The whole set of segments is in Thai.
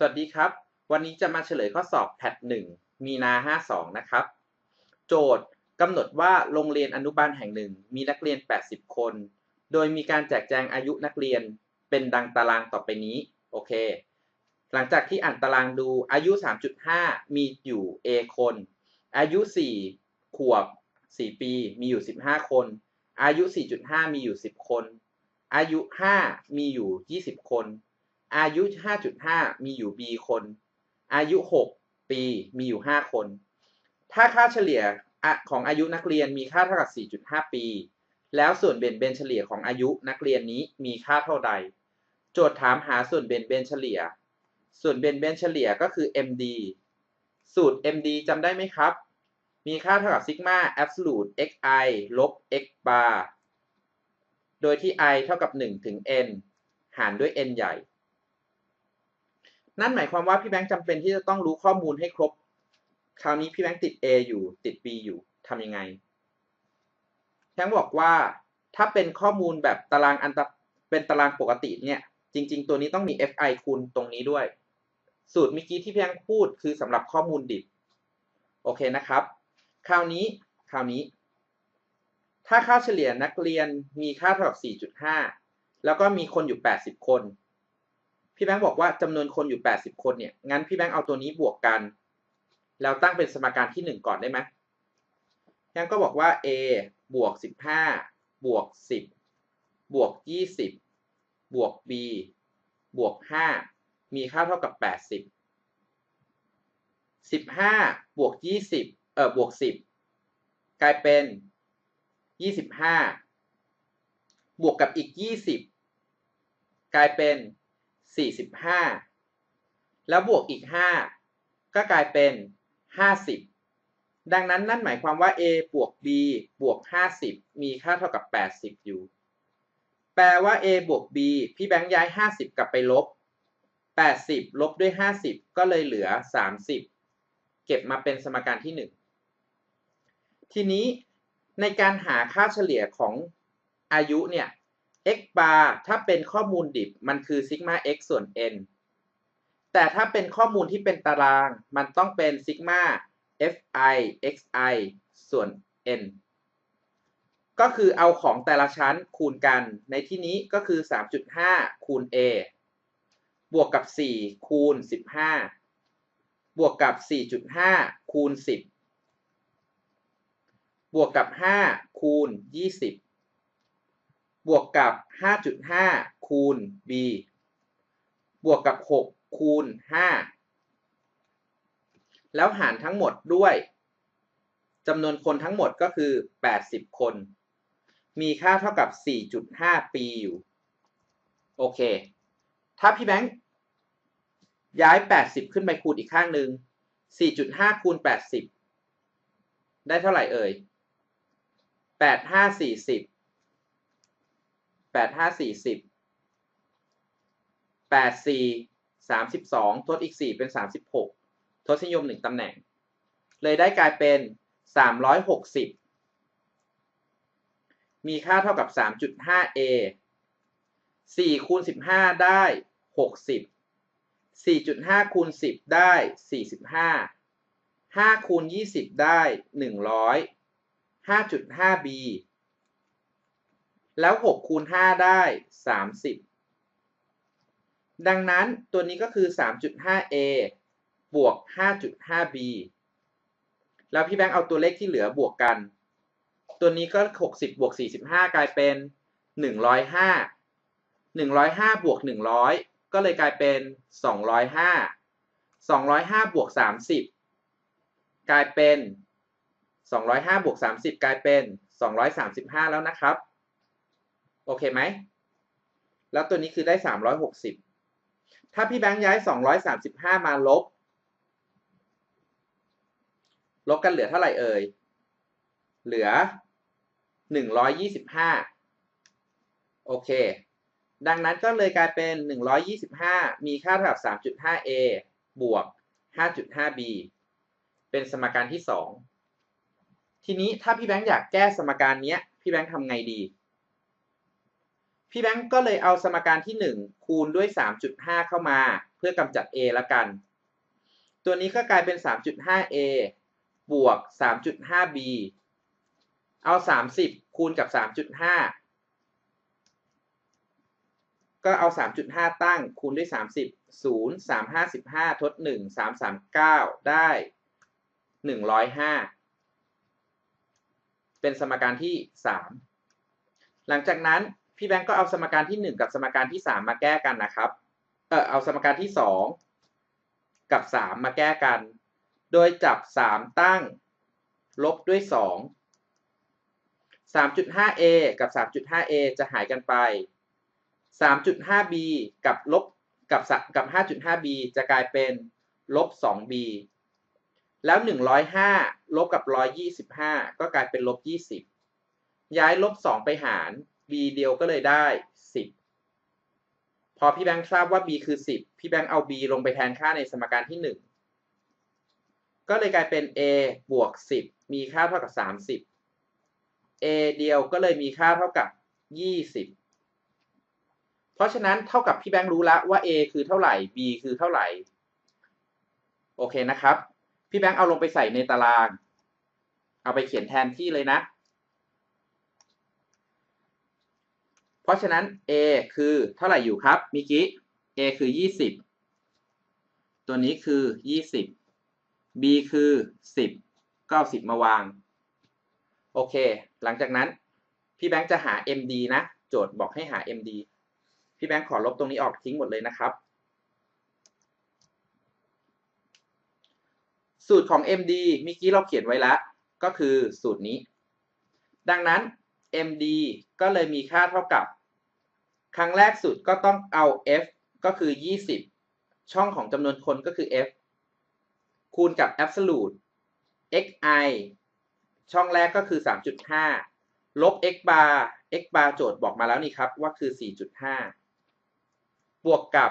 สวัสดีครับ วันนี้จะมาเฉลยข้อสอบแพทหนึ่งมีนา 52 นะครับ โจทย์กำหนดว่าโรงเรียนอนุบาลแห่งหนึ่ง มีนักเรียน 80 คน โดยมีการแจกแจงอายุนักเรียนเป็นดังตารางต่อไปนี้ โอเค หลังจากที่อ่านตารางดูอายุ 3.5 มีอยู่ A คน อายุ 4 ขวบ 4 ปี มีอยู่ 15 คน อายุ 4.5 มีอยู่ 10 คน อายุ 5 มีอยู่ 20 คน อายุ 5.5 มีอยู่ B คน อายุ 6 ปี มีอยู่ 5 คน ถ้าค่าเฉลี่ยของอายุนักเรียนมีค่าเท่ากับ 4.5 ปี แล้วส่วนเบนเบนเฉลี่ยของอายุนักเรียนนี้มีค่าเท่าใด โจทย์ถามหาส่วนเบนเบนเฉลี่ย ส่วนเบนเบนเฉลี่ยก็คือ MD สูตร MD จำได้ไหมครับ มีค่าเท่ากับซิกมา absolute xi ลบ x bar โดยที่ i เท่ากับ 1 ถึง n หารด้วย n ใหญ่ นั่นหมายความว่าพี่แบงค์จำเป็นที่จะต้องรู้ข้อมูลให้ครบ คราวนี้พี่แบงค์ติด A อยู่ติด B อยู่ทำยังไงแบงค์บอกว่าถ้าเป็นข้อมูลแบบตารางอันตเป็นตารางปกติเนี่ย จริง ๆ ตัวนี้ต้องมี fi คูณตรงนี้ด้วย สูตรเมื่อกี้ที่พี่แบงค์พูดคือสำหรับข้อมูลดิบ โอเคนะครับ คราวนี้คราวนี้ ถ้าค่าเฉลี่ยนักเรียนมีค่าเท่ากับ4.5 แล้วก็มีคนอยู่ 80 คน พี่แบงค์บอกว่าจำนวนคนอยู่ 80 คนเนี่ย งั้นพี่แบงค์เอาตัวนี้บวกกัน แล้วตั้งเป็นสมการที่ 1 ก่อนได้ไหมแบงค์ก็บอกว่า a บวก 15 บวก 10 บวก 20 บวก b บวก 5 มีค่าเท่ากับ 80 15 บวก 20 เอ่อ บวก 10 กลายเป็น 25 บวกกับอีก 20 กลายเป็น 45 แล้วบวกอีก 5 ก็กลายเป็น 50 ดังนั้นนั่นหมายความว่า a บวก b บวก 50 มีค่าเท่ากับ 80 อยู่ แปลว่า a บวก b พี่แบงค์ย้าย 50 กลับไปลบ 80 ลบด้วย 50 ก็เลยเหลือ 30 เก็บมาเป็นสมการที่ 1 ทีนี้ในการหาค่าเฉลี่ยของอายุเนี่ย x bar ถ้าเป็นข้อมูลดิบมันคือซิกมา x ส่วน n แต่ถ้าเป็นข้อมูลที่เป็นตารางมันต้องเป็นซิกมา fi xi ส่วน n ก็คือเอาของแต่ละชั้นคูณกัน ในที่นี้ก็คือ 3.5 คูณ a บวกกับ 4 คูณ 15 บวกกับ 4.5 คูณ 10 บวกกับ 5 คูณ 20 บวกกับ 5.5 คูณ b บวกกับ 6 คูณ 5 แล้วหารทั้งหมดด้วยจำนวนคนทั้งหมดก็คือ 80 คน มีค่าเท่ากับ 4.5 ปีอยู่ โอเค ถ้าพี่แบงค์ย้าย 80 ขึ้นไปคูณอีกข้างหนึ่ง4.5 คูณ 80 ได้เท่าไหร่เอ่ยแปดห้าสี่สิบ แปดห้าสี่สิบแปดสี่สามสิบสองทดอีกสี่เป็นสามสิบหกทศนิยมหนึ่งตำแหน่ง เลยได้กลายเป็นสามร้อยหกสิบมีค่าเท่ากับสามจุดห้า a สี่คูณสิบห้าได้หกสิบสี่จุดห้าคูณสิบได้สี่สิบห้าห้าคูณยี่สิบได้หนึ่งร้อย 5.5b แล้ว 6 คูณ 5 ได้ 30 ดังนั้นตัวนี้ก็คือ 3.5a บวก 5.5b แล้วพี่แบงค์เอาตัวเลขที่เหลือบวกกัน ตัวนี้ก็ 60 บวก 45 กลายเป็น 105 105 บวก 100 ก็เลยกลายเป็น 205 205 บวก 30 กลายเป็น 205 บวก 30 กลายเป็น 235 แล้วนะครับ โอเคไหม แล้วตัวนี้คือได้ 360 ถ้าพี่แบงค์ย้าย 235 มาลบ ลบกันเหลือเท่าไหร่เอ่ย เหลือ 125 โอเค ดังนั้นก็เลยกลายเป็น 125 มีค่าเท่ากับ 3.5a บวก 5.5b เป็นสมการที่ 2 ทีนี้ถ้าพี่แบงค์อยากแก้สมการนี้พี่แบงค์ทำไงดี พี่แบงก์ก็เลยเอาสมการที่ 1 คูณด้วย 3.5 เข้ามาเพื่อกำจัด a ละกัน ตัวนี้ก็กลายเป็น 3.5a บวก 3.5b เอา 30 คูณกับ 3.5 ก็เอา 3.5 ตั้งคูณด้วย 30 0 3 5 5 ทด 1 3 3 9 ได้ 105 เป็นสมการที่ 3 หลังจากนั้น พี่แบงก์ก็เอาสมการที่ 1 กับสมการที่ 3 มาแก้กันนะครับ เออเอาสมการที่ 2 กับ 3 มาแก้กัน โดยจับ 3 ตั้งลบด้วย 2 3.5a กับ 3.5a จะหายกันไป 3.5b กับลบกับกับ 5.5b จะกลายเป็นลบ 2b แล้ว 105 ลบกับ 125 ก็กลายเป็นลบ 20 ย้ายลบ 2 ไปหาร b เดียวก็เลยได้ 10 พอพี่แบงค์ทราบว่า b คือ 10 พี่แบงค์เอา b ลงไปแทนค่าในสมการที่ 1 ก็เลยกลายเป็น a บวก 10 มีค่าเท่ากับ 30 a เดียวก็เลยมีค่าเท่ากับ 20 เพราะฉะนั้นเท่ากับพี่แบงค์รู้แล้วว่า a คือเท่าไหร่ b คือเท่าไหร่ โอเคนะครับ พี่แบงค์เอาลงไปใส่ในตาราง เอาไปเขียนแทนที่เลยนะ เพราะฉะนั้น a คือเท่าไหร่อยู่ครับมิกี้ a คือ 20 ตัวนี้คือ 20 b คือ 10 ก็เอา10 มาวาง โอเค หลังจากนั้น พี่แบงค์จะหา md นะ โจทย์บอกให้หา md พี่แบงค์ขอลบตรงนี้ออกทิ้งหมดเลยนะครับ สูตรของ MD มื่อกี้เราเขียนไว้แล้ว ก็คือสูตรนี้ ดังนั้น MD ก็เลยมีค่าเท่ากับ ครั้งแรกสุดก็ต้องเอา F ก็คือ 20 ช่องของจำนวนคนก็คือ F คูณกับ absolute xi ช่องแรกก็คือ 3.5 ลบ x bar x bar โจทย์บอกมาแล้วนี่ครับว่าคือ 4.5 บวกกับ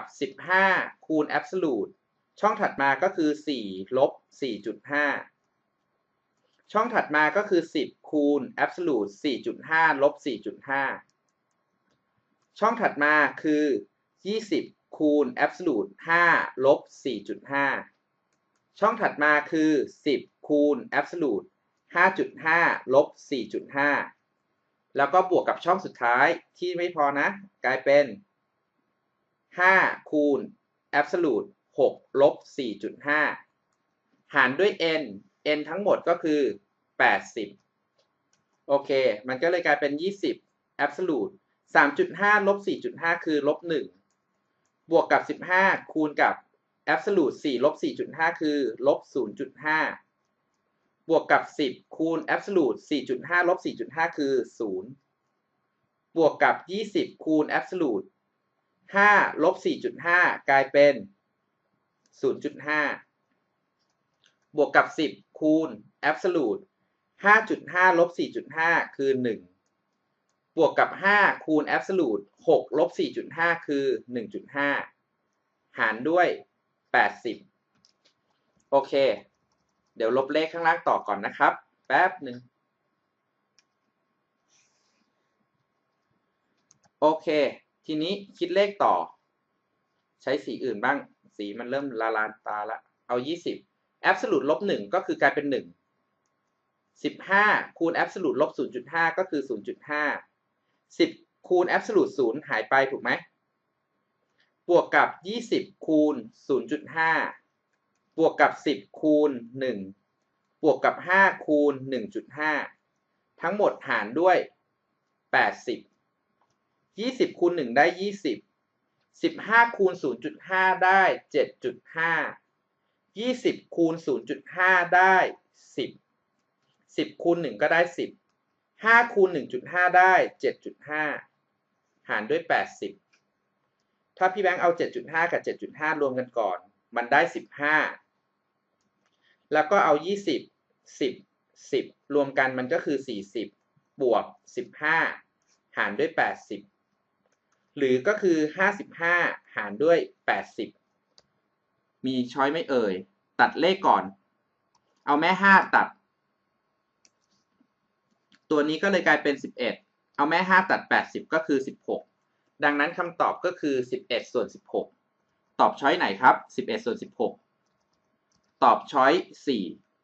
15 คูณ absolute ช่องถัดมาก็คือ 4 ลบ 4.5 ช่องถัดมาก็คือ 10 คูณ absolute 4.5 ลบ 4.5 ช่องถัดมาคือ 20 คูณ absolute 5 ลบ 4.5 ช่องถัดมาคือ 10 คูณ absolute 5.5 ลบ 4.5 แล้วก็บวกกับช่องสุดท้ายที่ไม่พอนะ กลายเป็น 5 คูณ absolute 6 ลบ 4.5 หารด้วย n n ทั้งหมดก็คือ 80 โอเค มันก็เลยกลายเป็น 20 absolute 3.5ลบ4.5คือลบ1บวกกับ15คูณกับ absolute 4ลบ4.5คือลบ0.5บวกกับ10คูณ absolute 4.5ลบ4.5คือ0บวกกับ20คูณ absolute 5ลบ4.5กลายเป็น0.5บวกกับ10คูณ absolute 5.5ลบ4.5 คือ 1 บวกกับ 5 คูณ absolute 6ลบ 4.5 คือ 1.5 หารด้วย 80 โอเค เดี๋ยวลบเลขข้างล่างต่อก่อนนะครับ แป๊บหนึ่ง โอเค ทีนี้คิดเลขต่อ ใช้สีอื่นบ้าง สีมันเริ่มละลานตาละ เอา 20 absolute ลบ 1 ก็คือกลายเป็น 1 15 คูณ absolute ลบ 0.5 ก็คือ 0.5 10 คูณ absolute 0 หายไปถูกไหม บวกกับ 20 คูณ 0.5 บวกกับ 10 คูณ 1 บวกกับ 5 คูณ 1.5 ทั้งหมดหารด้วย 80 20 คูณ 1 ได้ 20 15 คูณ 0.5 ได้ 7.5 20 คูณ 0.5 ได้ 10 10 คูณ 1 ก็ได้ 10 5คูณ1.5 ได้ 7.5 หารด้วย 80 ถ้าพี่แบงค์เอา 7.5 กับ 7.5 รวมกันก่อน มันได้ 15 แล้วก็เอา 20 10 10 รวมกันมันก็คือ 40 บวก 15 หารด้วย 80 หรือก็คือ 55 หารด้วย 80 มีช้อยไม่เอ่ย ตัดเลขก่อน เอาแม่ 5 ตัด ตัวนี้ก็เลยกลายเป็น 11 เอาแม่ 5 ตัด 80 ก็คือ 16 ดังนั้นคำตอบก็คือ 11 ส่วน 16 ตอบช้อยไหนครับ 11 ส่วน 16 ตอบช้อย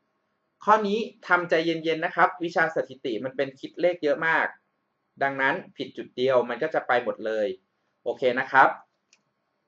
4 ข้อนี้ทำใจเย็นๆนะครับ วิชาสถิติมันเป็นคิดเลขเยอะมาก ดังนั้นผิดจุดเดียวมันก็จะไปหมดเลย โอเคนะครับ